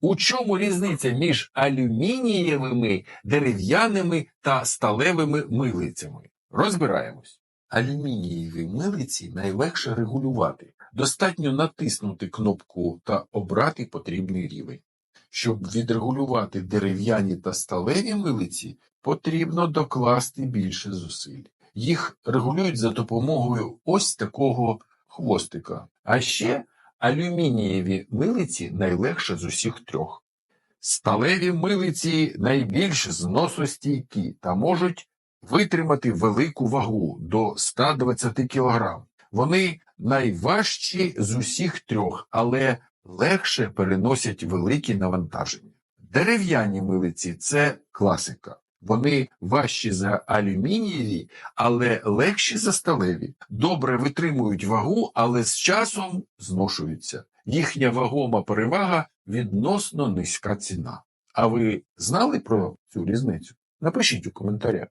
У чому різниця між алюмінієвими, дерев'яними та сталевими милицями? Розбираємось. Алюмінієві милиці найлегше регулювати. Достатньо натиснути кнопку та обрати потрібний рівень. Щоб відрегулювати дерев'яні та сталеві милиці, потрібно докласти більше зусиль. Їх регулюють за допомогою ось такого хвостика. А ще алюмінієві милиці найлегше з усіх трьох. Сталеві милиці найбільш зносостійкі та можуть витримати велику вагу до 120 кг. Вони найважчі з усіх трьох, але легше переносять великі навантаження. Дерев'яні милиці це класика. Вони важчі за алюмінієві, але легші за сталеві. Добре витримують вагу, але з часом зношуються. Їхня вагома перевага відносно низька ціна. А ви знали про цю різницю? Напишіть у коментарях.